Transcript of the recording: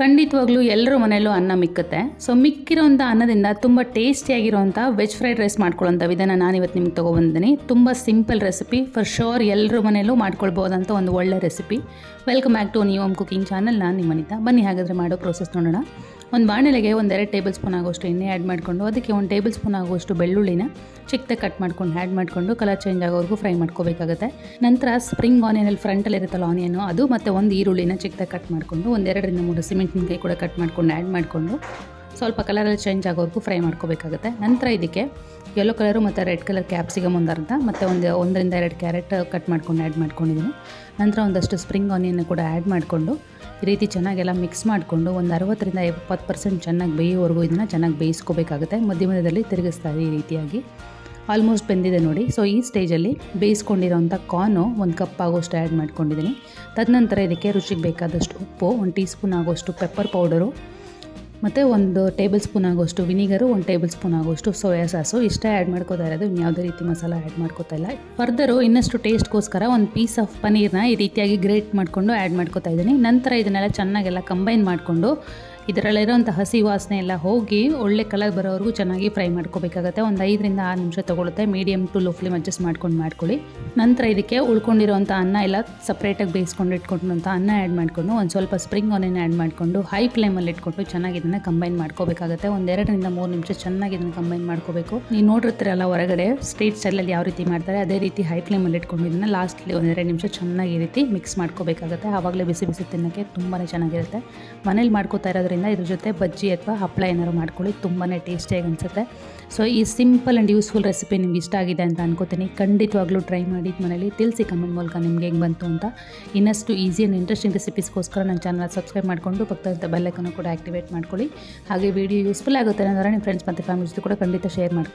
ಖಂಡಿತವಾಗ್ಲೂ ಎಲ್ಲರ ಮನೆಯಲ್ಲೂ ಅನ್ನ ಮಿಕ್ಕುತ್ತೆ. ಸೊ ಮಿಕ್ಕಿರೋಂಥ ಅನ್ನದಿಂದ ತುಂಬ ಟೇಸ್ಟಿಯಾಗಿರೋಂಥ ವೆಜ್ ಫ್ರೈಡ್ ರೈಸ್ ಮಾಡ್ಕೊಳ್ಳೋಂಥ ವಿಧಾನ ನಾನು ಇವತ್ತು ನಿಮ್ಗೆ ತೊಗೊಬಂದಿದ್ದೀನಿ. ತುಂಬ ಸಿಂಪಲ್ ರೆಸಿಪಿ ಫಾರ್ ಶೋರ್ ಎಲ್ಲರ ಮನೆಯಲ್ಲೂ ಮಾಡ್ಕೊಳ್ಬೋದಂತ ಒಂದು ಒಳ್ಳೆ recipe welcome back to new home cooking channel ನಾನು ನಿಮ್ಮ ಅನಿತಾ ಬನ್ನಿ ಹಾಗಾದರೆ ಮಾಡೋ ಪ್ರೋಸೆಸ್ ನೋಡೋಣ. ಒಂದು ಬಾಣಲೆಗೆ ಒಂದೆರಡು ಟೇಬಲ್ ಸ್ಪೂನ್ ಆಗೋಷ್ಟು ಎಣ್ಣೆ ಆ್ಯಡ್ ಮಾಡಿಕೊಂಡು, ಅದಕ್ಕೆ ಒಂದು ಟೇಬಲ್ ಸ್ಪೂನ್ ಆಗೋಷ್ಟು ಬೆಳ್ಳುಳ್ಳಿನ ಚಿಕ್ಕದಾಗಿ ಕಟ್ ಮಾಡ್ಕೊಂಡು ಆ್ಯಡ್ ಮಾಡಿಕೊಂಡು ಕಲರ್ ಚೇಂಜ್ ಆಗೋವರೆಗೂ ಫ್ರೈ ಮಾಡ್ಕೋಬೇಕಾಗುತ್ತೆ. ನಂತರ ಸ್ಪ್ರಿಂಗ್ ಆನಿಯನಲ್ಲಿ ಫ್ರಂಟಲ್ಲಿ ಇರುತ್ತಲ್ಲ ಆನಿಯನು ಅದು ಮತ್ತು ಒಂದು ಈರುಳ್ಳಿನ ಚಿಕ್ಕದಾಗಿ ಕಟ್ ಮಾಡಿಕೊಂಡು ಒಂದೆರಡರಿಂದ ಮೂರು ಸಿಮೆಂಟಿನಕಾಯಿ ಕೂಡ ಕಟ್ ಮಾಡ್ಕೊಂಡು ಆ್ಯಡ್ ಮಾಡಿಕೊಂಡು ಸ್ವಲ್ಪ ಕಲರಲ್ಲಿ ಚೇಂಜ್ ಆಗೋವರೆಗೂ ಫ್ರೈ ಮಾಡ್ಕೋಬೇಕಾಗುತ್ತೆ. ನಂತರ ಇದಕ್ಕೆ ಯೆಲ್ಲೋ ಕಲರು ಮತ್ತು ರೆಡ್ ಕಲರ್ ಕ್ಯಾಪ್ಸಿಗಮ್ ಒಂದು ಮತ್ತು ಒಂದು ಒಂದರಿಂದ ಎರಡು ಕ್ಯಾರೆಟ್ ಕಟ್ ಮಾಡ್ಕೊಂಡು ಆ್ಯಡ್ ಮಾಡ್ಕೊಂಡಿದ್ದೀನಿ. ನಂತರ ಒಂದಷ್ಟು ಸ್ಪ್ರಿಂಗ್ ಆನಿಯನ್ನು ಕೂಡ ಆ್ಯಡ್ ಮಾಡಿಕೊಂಡು ಈ ರೀತಿ ಚೆನ್ನಾಗೆಲ್ಲ ಮಿಕ್ಸ್ ಮಾಡಿಕೊಂಡು ಒಂದು ಅರವತ್ತರಿಂದ ಎಪ್ಪತ್ತು ಪರ್ಸೆಂಟ್ ಚೆನ್ನಾಗಿ ಬೇಯೋವರೆಗೂ ಇದನ್ನು ಚೆನ್ನಾಗಿ ಬೇಯಿಸ್ಕೋಬೇಕಾಗುತ್ತೆ. ಮಧ್ಯ ಮಧ್ಯದಲ್ಲಿ ತಿರುಗಿಸ್ತಾ ಈ ರೀತಿಯಾಗಿ. ಆಲ್ಮೋಸ್ಟ್ ಬೆಂದಿದೆ ನೋಡಿ. ಸೊ ಈ ಸ್ಟೇಜಲ್ಲಿ ಬೇಯಿಸ್ಕೊಂಡಿರೋಂಥ ಕಾರ್ನು ಒಂದು ಕಪ್ ಆಗೋಷ್ಟು ಆ್ಯಡ್ ಮಾಡ್ಕೊಂಡಿದ್ದೀನಿ. ತದನಂತರ ಇದಕ್ಕೆ ರುಚಿಗೆ ಬೇಕಾದಷ್ಟು ಉಪ್ಪು, ಒಂದು ಟೀ ಸ್ಪೂನ್ ಆಗೋಷ್ಟು ಪೆಪ್ಪರ್ ಪೌಡರು ಮತ್ತು ಒಂದು ಟೇಬಲ್ ಸ್ಪೂನ್ ಆಗೋಷ್ಟು ವಿನಿಗರು, ಒಂದು ಟೇಬಲ್ ಸ್ಪೂನ್ ಆಗೋಷ್ಟು ಸೋಯಾ ಸಾಸು. ಇಷ್ಟೇ ಆ್ಯಡ್ ಮಾಡ್ಕೋತಾ ಇರೋದು. ಇನ್ಯಾವುದೇ ರೀತಿ ಮಸಾಲ ಆ್ಯಡ್ ಮಾಡ್ಕೋತಾ ಇಲ್ಲ. ಫರ್ದರು ಇನ್ನಷ್ಟು ಟೇಸ್ಟ್ಗೋಸ್ಕರ ಒಂದು ಪೀಸ್ ಆಫ್ ಪನೀರ್ನ ಈ ರೀತಿಯಾಗಿ ಗ್ರೇಟ್ ಮಾಡಿಕೊಂಡು ಆ್ಯಡ್ ಮಾಡ್ಕೋತಾ ಇದ್ದೀನಿ. ನಂತರ ಇದನ್ನೆಲ್ಲ ಚೆನ್ನಾಗೆಲ್ಲ ಕಂಬೈನ್ ಮಾಡಿಕೊಂಡು ಇದರಲ್ಲಿರೋಂಥ ಹಸಿ ವಾಸನೆ ಎಲ್ಲ ಹೋಗಿ ಒಳ್ಳೆ ಕಲರ್ ಬರೋವರೆಗೂ ಚೆನ್ನಾಗಿ ಫ್ರೈ ಮಾಡ್ಕೋಬೇಕಾಗತ್ತೆ. ಒಂದು ಐದರಿಂದ ಆರು ನಿಮಿಷ ತೊಗೊಳುತ್ತೆ. Medium to low flame adjust ಮಾಡ್ಕೊಂಡು ಮಾಡ್ಕೊಳ್ಳಿ. ನಂತರ ಇದಕ್ಕೆ ಉಳ್ಕೊಂಡಿರೋಂಥ ಅನ್ನ ಎಲ್ಲ ಸಪ್ರೇಟಾಗಿ ಬೇಯಿಸ್ಕೊಂಡು ಇಟ್ಕೊಂಡಂಥ ಅನ್ನ ಆ್ಯಡ್ ಮಾಡಿಕೊಂಡು ಒಂದು ಸ್ವಲ್ಪ ಸ್ಪ್ರಿಂಗ್ ಆನಿಯನ್ ಆ್ಯಡ್ ಮಾಡಿಕೊಂಡು ಹೈ ಫ್ಲೇಮಲ್ಲಿ ಇಟ್ಕೊಂಡು ಚೆನ್ನಾಗಿ ಇದನ್ನು ಕಂಬೈನ್ ಮಾಡ್ಕೋಬೇಕಾಗುತ್ತೆ. ಒಂದು ಎರಡರಿಂದ ಮೂರು ನಿಮಿಷ ಚೆನ್ನಾಗಿ ಇದನ್ನು ಕಂಬೈನ್ ಮಾಡ್ಕೋಬೇಕು. ನೀವು ನೋಡಿರ್ತೀರಲ್ಲ ಹೊರಗಡೆ ಸ್ಟ್ರೀಟ್ ಸ್ಟೈಲಲ್ಲಿ ಯಾವ ರೀತಿ ಮಾಡ್ತಾರೆ, ಅದೇ ರೀತಿ ಹೈ ಫ್ಲೇಮಲ್ಲಿ ಇಟ್ಕೊಂಡು ಇದನ್ನು ಲಾಸ್ಟ್ಲಿ ಒಂದೆರಡು ನಿಮಿಷ ಚೆನ್ನಾಗಿ ರೀತಿ ಮಿಕ್ಸ್ ಮಾಡ್ಕೋಬೇಕಾಗುತ್ತೆ. ಆವಾಗಲೇ ಬಿಸಿ ಬಿಸಿ ತಿನ್ನೋಕ್ಕೆ ತುಂಬಾ ಚೆನ್ನಾಗಿರುತ್ತೆ. ಮನೇಲಿ ಮಾಡ್ಕೋತಾ ಇರೋದ್ರಿಂದ ಇದ್ರ ಜೊತೆ ಬಜ್ಜಿ ಅಥವಾ ಹಪ್ಪಳ ಏನಾದ್ರು ಮಾಡ್ಕೊಳ್ಳಿ ತುಂಬಾ ಟೇಸ್ಟಿಯಾಗಿ ಅನಿಸುತ್ತೆ. ಸೊ ಈ ಸಿಂಪಲ್ ಆ್ಯಂಡ್ ಯೂಸ್ಫುಲ್ ರೆಸಿಪಿ ನಿಮ್ಗೆ ಇಷ್ಟ ಆಗಿದೆ ಅಂತ ಅನ್ಕೋತೀನಿ. ಖಂಡಿತವಾಗ್ಲೂ ಟ್ರೈ ಮಾಡಿ ಮನೇಲಿ. ತಿಳಿಸಿ ಕಮೆಂಟ್ ಮೂಲಕ ನಿಮ್ಗೆ ಹೆಂಗೆ ಬಂತು ಅಂತ. ಇನ್ನಷ್ಟು ಈಸಿ ಆ್ಯಂಡ್ ಇಂಟ್ರೆಸ್ಟಿಂಗ್ ರೆಸಿಪೀಸ್ಗೋಸ್ಕರ ನನ್ನ ಚಾನಲ್ ಸಬ್ಸ್ಕ್ರೈಬ್ ಮಾಡಿಕೊಂಡು ಪಕ್ಕದಂಥ ಬೆಲ್ಲೈಕನ್ನು ಕೂಡ ಆ್ಯಕ್ಟಿವೇಟ್ ಮಾಡ್ಕೊಳ್ಳಿ. ಹಾಗೆ ವಿಡಿಯೋ ಯೂಸ್ಫುಲ್ ಆಗುತ್ತೆ ಅನ್ನೋದ್ರೆ ನಿಮ್ಮ ಫ್ರೆಂಡ್ಸ್ ಮತ್ತು ಫ್ಯಾಮಿಲಿ ಜೊತೆ ಕೂಡ ಖಂಡಿತ ಶೇರ್ ಮಾಡ್ಕೊಳ್ಳಿ